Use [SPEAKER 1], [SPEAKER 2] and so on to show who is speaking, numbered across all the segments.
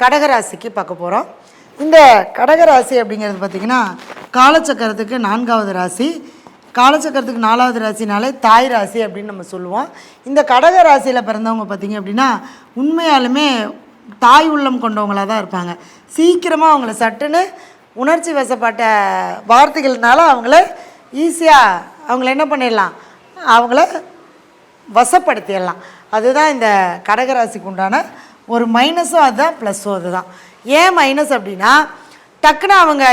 [SPEAKER 1] கடகராசிக்கு பார்க்க போகிறோம் இந்த கடகராசி அப்படிங்கிறது பார்த்திங்கன்னா காலச்சக்கரத்துக்கு நான்காவது ராசி. காலச்சக்கரத்துக்கு நாலாவது ராசினாலே தாய் ராசி அப்படின்னு நம்ம சொல்லுவோம். இந்த கடக ராசியில் பிறந்தவங்க பார்த்திங்க அப்படின்னா உண்மையாலுமே தாய் உள்ளம் கொண்டவங்களாக தான் இருப்பாங்க. சீக்கிரமாக அவங்கள சட்டுன்னு உணர்ச்சி வசப்பட்ட வார்த்தைகள்னால அவங்கள ஈஸியாக அவங்கள என்ன பண்ணிடலாம்? அவங்கள வசப்படுத்திடலாம். அதுதான் இந்த கடகராசிக்கு உண்டான ஒரு மைனஸும் அதுதான் ப்ளஸ்ஸும் அதுதான். ஏன் மைனஸ் அப்படின்னா டக்குன்னு அவங்க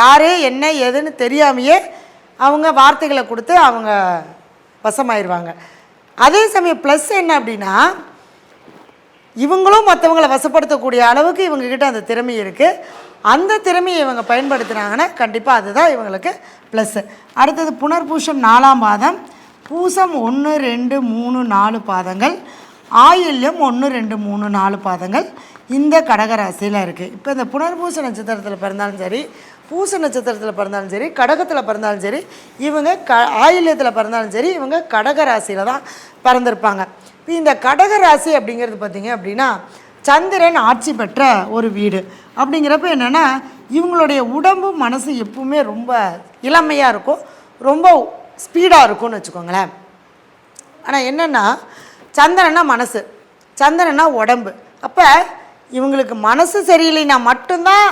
[SPEAKER 1] யார் என்ன ஏதுன்னு தெரியாமையே அவங்க வார்த்தைகளை கொடுத்து அவங்க வசமாயிருவாங்க. அதே சமயம் ப்ளஸ் என்ன அப்படின்னா இவங்களும் மற்றவங்கள வசப்படுத்தக்கூடிய அளவுக்கு இவங்கக்கிட்ட அந்த திறமை இருக்குது அந்த திறமையை இவங்க பயன்படுத்துனாங்கன்னா கண்டிப்பாக அதுதான் இவங்களுக்கு ப்ளஸ்ஸு அடுத்தது புனர்பூஷம் நாலாம் பாதம். பூசம் ஒன்று ரெண்டு மூணு நாலு பாதங்கள். ஆயில்யம் ஒன்று ரெண்டு மூணு நாலு பாதங்கள் இந்த கடகராசியில் இருக்குது இப்போ இந்த புனர்பூச நட்சத்திரத்தில் பிறந்தாலும் சரி பூச நட்சத்திரத்தில் பிறந்தாலும் சரி கடகத்தில் பிறந்தாலும் சரி இவங்க க ஆயில்யத்தில் பிறந்தாலும் சரி இவங்க கடகராசியில் தான் பிறந்திருப்பாங்க. இப்போ இந்த கடகராசி அப்படிங்கிறது பார்த்திங்க அப்படின்னா சந்திரன் ஆட்சி பெற்ற ஒரு வீடு. அப்படிங்கிறப்ப என்னென்னா இவங்களுடைய உடம்பு மனசு எப்பவுமே ரொம்ப இளமையாக இருக்கும் ரொம்ப ஸ்பீடாக இருக்கும்னு வச்சுக்கோங்களேன். ஆனால் என்னென்னா சந்திரனா மனசு சந்திரனா உடம்பு. அப்போ இவங்களுக்கு மனசு சரியில்லைன்னா மட்டும்தான்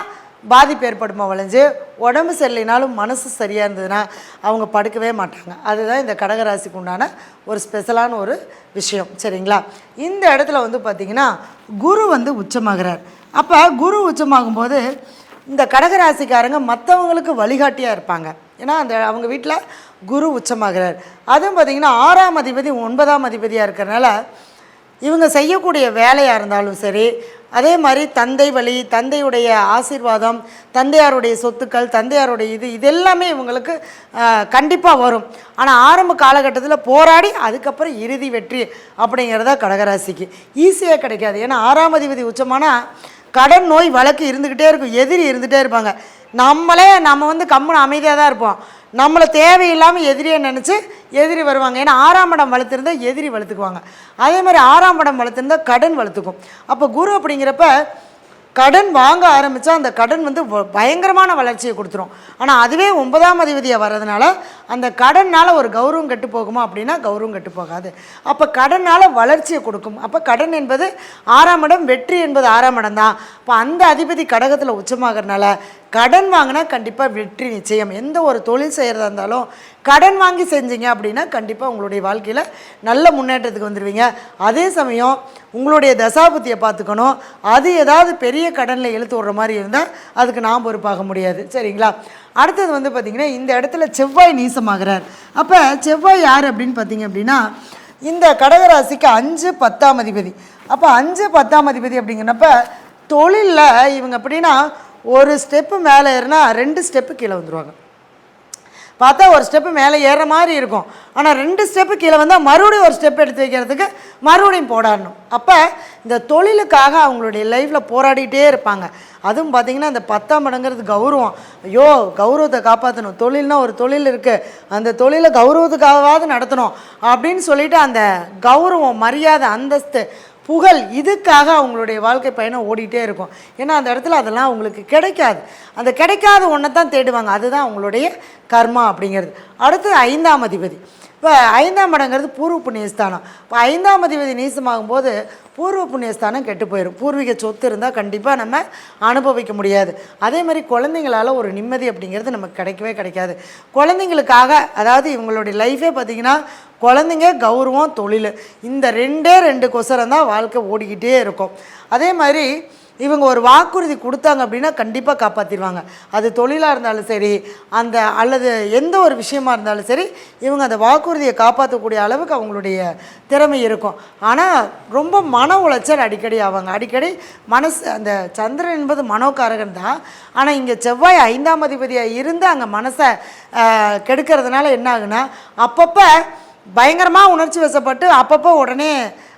[SPEAKER 1] பாதிப்பு ஏற்படுமா வளைஞ்சு? உடம்பு சரியில்லைனாலும் மனசு சரியாக இருந்ததுன்னா அவங்க படுக்கவே மாட்டாங்க. அதுதான் இந்த கடகராசிக்கு உண்டான ஒரு ஸ்பெஷலான ஒரு விஷயம். சரிங்களா? இந்த இடத்துல வந்து பார்த்திங்கன்னா குரு வந்து உச்சமாகிறார். அப்போ குரு உச்சமாகும்போது இந்த கடகராசிக்காரங்க மற்றவங்களுக்கு வழிகாட்டியாக இருப்பாங்க. ஏன்னா அந்த அவங்க வீட்டில் குரு உச்சமாகிறார். அதுவும் பார்த்திங்கன்னா ஆறாம் அதிபதி ஒன்பதாம் அதிபதியாக இருக்கிறனால இவங்க செய்யக்கூடிய வேலையாக இருந்தாலும் சரி அதே மாதிரி தந்தை வழி தந்தையுடைய ஆசீர்வாதம் தந்தையாருடைய சொத்துக்கள் தந்தையாருடைய இது இது எல்லாமே இவங்களுக்கு கண்டிப்பாக வரும். ஆனால் ஆரம்ப காலகட்டத்தில் போராடி அதுக்கப்புறம் இறுதி வெற்றி அப்படிங்கிறதா கடகராசிக்கு. ஈஸியாக கிடைக்காது. ஏன்னா ஆறாம் அதிபதி உச்சமானால் கடன் நோய் வழக்கு இருந்துக்கிட்டே இருக்கும் எதிரி இருந்துகிட்டே இருப்பாங்க. நம்மளே நம்ம வந்து கம்முன்னு அமைதியாக தான் இருப்போம். நம்மளை தேவையில்லாமல் எதிரியை நினச்சி எதிரி வருவாங்க. ஏன்னா ஆறாம் இடம் வளர்த்துருந்தா எதிரி வளர்த்துக்குவாங்க. அதே மாதிரி ஆறாம் இடம் வளர்த்துருந்தா கடன் வளர்த்துக்கும். அப்போ குரு அப்படிங்கிறப்ப கடன் வாங்க ஆரம்பித்தா அந்த கடன் வந்து வ- பயங்கரமான வளர்ச்சியை கொடுத்துரும். ஆனால் அதுவே ஒன்பதாம் அதிபதியாக வர்றதுனால அந்த கடனால் ஒரு கௌரவம் கெட்டு போகுமா அப்படின்னா கௌரவம் கெட்டு போகாது. அப்போ கடனால் வளர்ச்சியை கொடுக்கும். அப்போ கடன் என்பது ஆறாம் இடம் வெற்றி என்பது ஆறாம் இடம் தான். அப்போ அந்த அதிபதி கடகத்தில் உச்சமாகறனால கடன் வாங்கினா கண்டிப்பாக வெற்றி நிச்சயம். எந்த ஒரு தொழில் செய்கிறதா இருந்தாலும் கடன் வாங்கி செஞ்சீங்க அப்படின்னா கண்டிப்பாக உங்களுடைய வாழ்க்கையில் நல்ல முன்னேற்றத்துக்கு வந்துடுவீங்க அதே சமயம் உங்களுடைய தசாபுத்தியை பார்த்துக்கணும். அது ஏதாவது பெரிய கடனில் இழுத்து விடுற மாதிரி இருந்தால் அதுக்கு நாம் பொறுப்பாக முடியாது. சரிங்களா? அடுத்தது வந்து பார்த்திங்கன்னா இந்த இடத்துல செவ்வாய் நீசமாகிறார். அப்போ செவ்வாய் யார் அப்படின்னு பார்த்தீங்க அப்படின்னா இந்த கடகராசிக்கு அஞ்சு பத்தாம் அதிபதி. அப்போ அஞ்சு பத்தாம் அதிபதி அப்படிங்கிறப்ப தொழிலில் இவங்க அப்படின்னா ஒரு ஸ்டெப்பு மேலே ஏறினா ரெண்டு ஸ்டெப்பு கீழே வந்துடுவாங்க பார்த்தா ஒரு ஸ்டெப்பு மேலே ஏற மாதிரி இருக்கும். ஆனால் ரெண்டு ஸ்டெப்பு கீழே வந்தால் மறுபடியும் ஒரு ஸ்டெப் எடுத்து வைக்கிறதுக்கு மறுபடியும் போடாடணும். அப்போ இந்த தொழிலுக்காக அவங்களுடைய லைஃப்பில் போராடிட்டே இருப்பாங்க. அதுவும் பார்த்திங்கன்னா இந்த பத்தாம் இடங்கிறது கௌரவம். ஐயோ கௌரவத்தை காப்பாற்றணும் தொழில்னா ஒரு தொழில் இருக்குது அந்த தொழிலை கௌரவத்துக்காகவாவது நடத்தணும். அப்படின்னு சொல்லிட்டு அந்த கௌரவம் மரியாதை அந்தஸ்து புகழ் இதுக்காக அவங்களுடைய வாழ்க்கை பயணம் ஓடிட்டே இருக்கும். ஏன்னா அந்த இடத்துல அதெல்லாம் அவங்களுக்கு கிடைக்காது. அந்த கிடைக்காத ஒன்றை தான் தேடுவாங்க. அதுதான் அவங்களுடைய கர்மா அப்படிங்கிறது. அடுத்து ஐந்தாம் அதிபதி. இப்போ ஐந்தாம் இடங்கிறது பூர்வ புண்ணியஸ்தானம். இப்போ ஐந்தாம் அதிபதி நீசமாகும்போது பூர்வ புண்ணியஸ்தானம் கெட்டு போயிடும் பூர்வீக சொத்து இருந்தால் கண்டிப்பாக நம்ம அனுபவிக்க முடியாது. அதே மாதிரி குழந்தைங்களால ஒரு நிம்மதி அப்படிங்கிறது நமக்கு கிடைக்கவே கிடைக்காது. குழந்தைங்களுக்காக அதாவது இவங்களுடைய லைஃபே பார்த்திங்கன்னா குழந்தைங்க கௌரவம் தொழில். இந்த ரெண்டே ரெண்டு கொசரம் தான் வாழ்க்கை ஓடிக்கிட்டே இருக்கும். அதே மாதிரி இவங்க ஒரு வாக்குறுதி கொடுத்தாங்க அப்படின்னா கண்டிப்பாக காப்பாற்றிடுவாங்க அது தொழிலாக இருந்தாலும் சரி அந்த அல்லது எந்த ஒரு விஷயமா இருந்தாலும் சரி இவங்க அந்த வாக்குறுதியை காப்பாற்றக்கூடிய அளவுக்கு அவங்களுடைய திறமை இருக்கும். ஆனால் ரொம்ப மன உளைச்சல் அடிக்கடி ஆவாங்க அடிக்கடி மனசு அந்த சந்திரன் என்பது மனோகாரகன் தான். ஆனால் இங்கே செவ்வாய் ஐந்தாம் அதிபதியாக இருந்து அங்கே மனசை கெடுக்கிறதுனால என்ன ஆகுனா அப்பப்போ பயங்கரமாக உணர்ச்சி வசப்பட்டு அப்பப்போ உடனே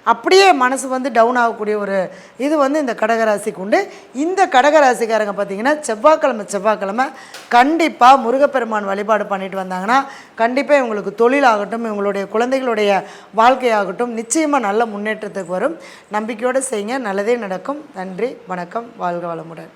[SPEAKER 1] அப்படியே மனசு வந்து டவுன் ஆகக்கூடிய ஒரு இது வந்து இந்த கடகராசிக்கு உண்டு. இந்த கடகராசிக்காரங்க பார்த்தீங்கன்னா செவ்வாய்க்கிழமை செவ்வாய்க்கிழமை கண்டிப்பாக முருகப்பெருமான் வழிபாடு பண்ணிட்டு வந்தாங்கன்னா கண்டிப்பாக இவங்களுக்கு தொழிலாகட்டும் இவங்களுடைய குழந்தைகளுடைய வாழ்க்கையாகட்டும் நிச்சயமாக நல்ல முன்னேற்றத்துக்கு வரும். நம்பிக்கையோடு செய்யுங்க. நல்லதே நடக்கும். நன்றி வணக்கம். வாழ்க வளமுடன்.